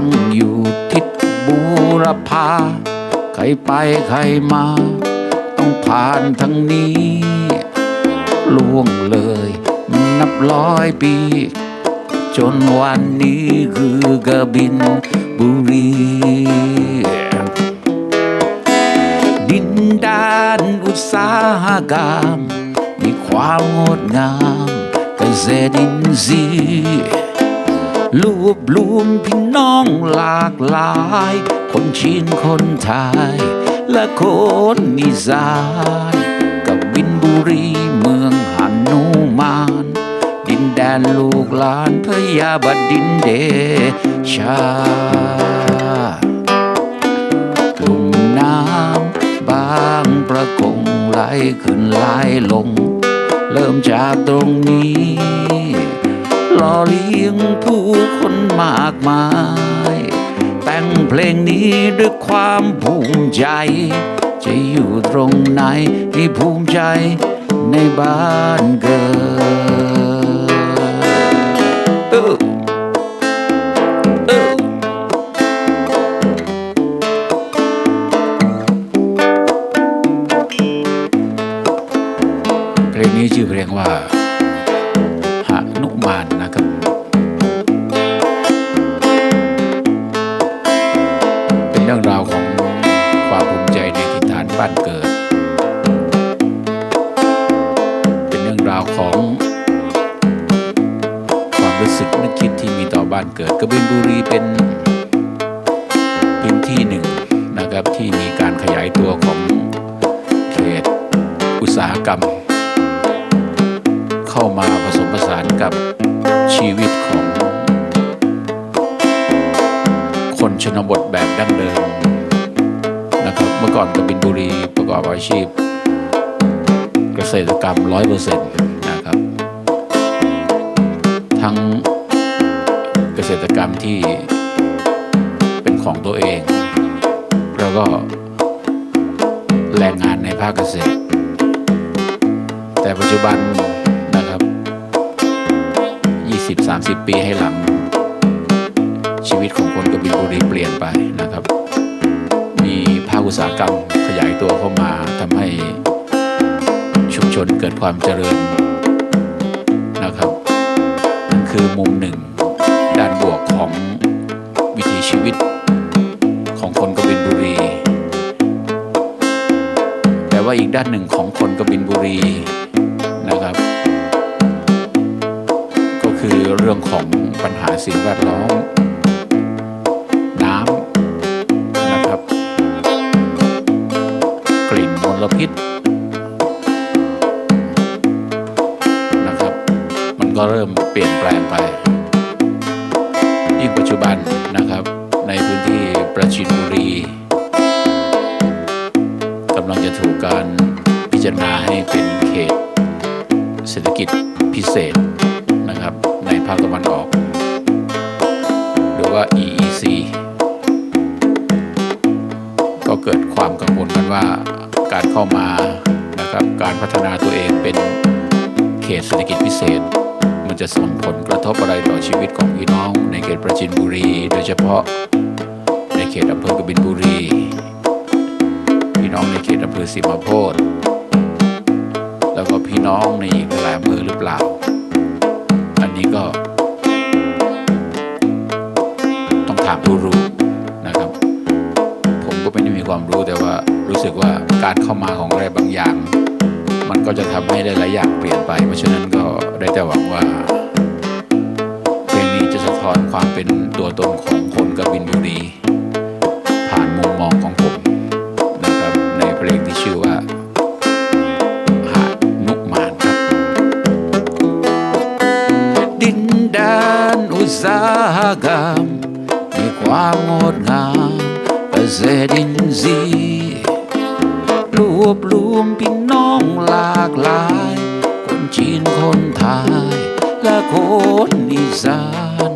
ตั้งอยู่ทิศบูรพาใครไปใครมา ต้องผ่านทางนี้ล่วงเลยนับร้อยปี จนวันนี้คือกบินบุรีดินแดนอุตสาหกรรมมีความงดงามเกษตรอินทรีย์ รวบรวมพี่น้องหลากหลาย คนจีนคนไทย และคนอีสานกับบินบุรีเมืองหนุมาน ดินแดนลูกหลานพญาบดินเดชาลุ่มน้ำบางประกงไหลขึ้นไหลลง เริ่มจากตรงนี้ หล่อเลี้ยงผู้คนมากมาย แต่งเพลงนี้ด้วยความภูมิใจ จะอยู่ตรงไหนให้ภูมิใจในบ้านเกิดานเกิด เป็นเรื่องราวของ ความรู้สึกนึกคิดที่มีต่อบ้านเกิดกบินบุรีเป็นพื้นที่หนึ่งนะครับที่มีการขยายตัวของเขตอุตสาหกรรม เข้ามาผสมผสานกับชีวิตของ คนชนบทแบบดั้งเดิม นะครับเมื่อก่อนกบินบุรีประกอบอาชีพ เกษตรกรรมร้อยเปอร์เซ็นต์นะครับ ทั้งเกษตรกรรมที่เป็นของตัวเอง แล้วก็แรงงานในภาคเกษตร แต่ปัจจุบันนะครับ 20-30 ปีให้หลัง ชีวิตของคนกบินบุรีเปลี่ยนไปนะครับ มีภาคอุตสาหกรรมขยายตัวเข้ามาทำให้ชุมชนเกิดความเจริญนะครับนั่นคือมุมหนึ่ง ด้านบวกของวิถีชีวิตของคนกบินบุรี แต่ว่าอีกด้านหนึ่งของคนกบินบุรีนะครับ ก็คือเรื่องของปัญหาสิ่งแวดล้อม กลิ่นมลพิษนะครับ มันก็เริ่มเปลี่ยนแปลงไป ยิ่งปัจจุบันนะครับ ในพื้นที่ประจินบุรีกำลังจะถูกการพิจารณาให้เป็นเขต เศรษฐกิจพิเศษนะครับ ในภาคตะวันออก หรือว่า EEC ก็เกิดความกังวลกันว่าการเข้ามานะครับการพัฒนาตัวเองเป็นเขตเศรษฐกิจพิเศษ มันจะส่งผลกระทบอะไรต่อชีวิตของพี่น้อง ในเขตประจินบุรี โดยเฉพาะในเขตอำเภอกบินบุรี พี่น้องในเขตอำเภอสิมาโพธแล้วก็พี่น้องในอีกหลายอำเภอหรือเปล่า อันนี้ก็ มันก็จะทำให้หลายๆอย่างเปลี่ยนไป เพราะฉะนั้นก็ได้แต่หวังว่า เพลงนี้จะสะท้อนความเป็นตัวตนของคนกบินบุรีผ่านมุมมองของผมนะครับในเพลงที่ชื่อว่าหาดนุกมานครับ ดินแดนอุตสาหกรรมมีความงดงามเกษตรอินทรีย์ากหลาย คนจีนคนไทย และคนอีสาน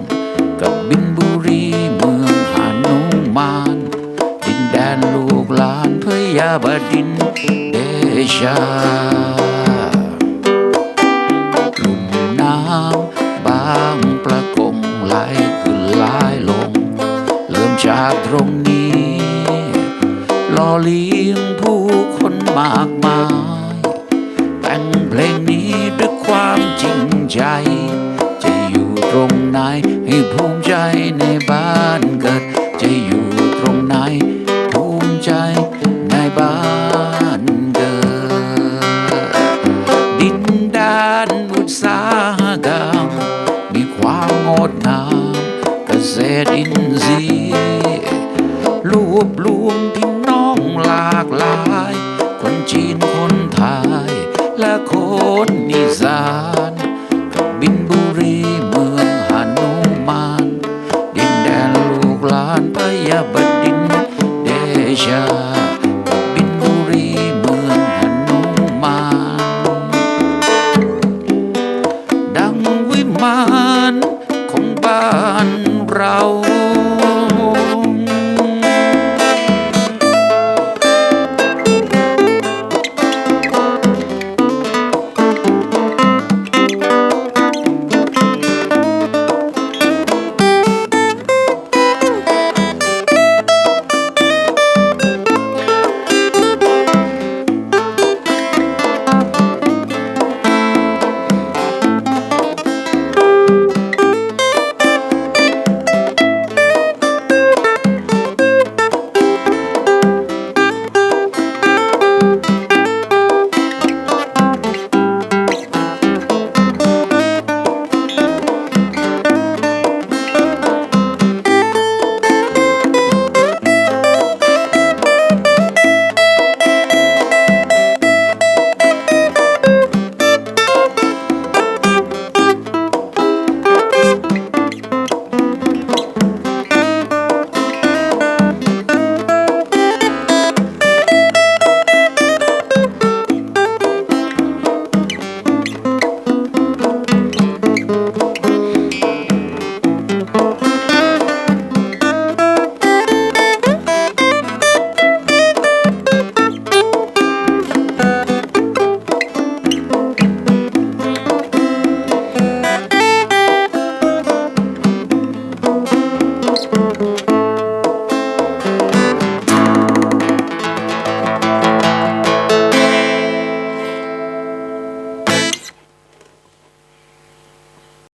กับบินบุรีเมืองหานุมาน ดินแดนลูกหลานพยาบดินเดชา เพลงนี้ด้วยความจริงใจ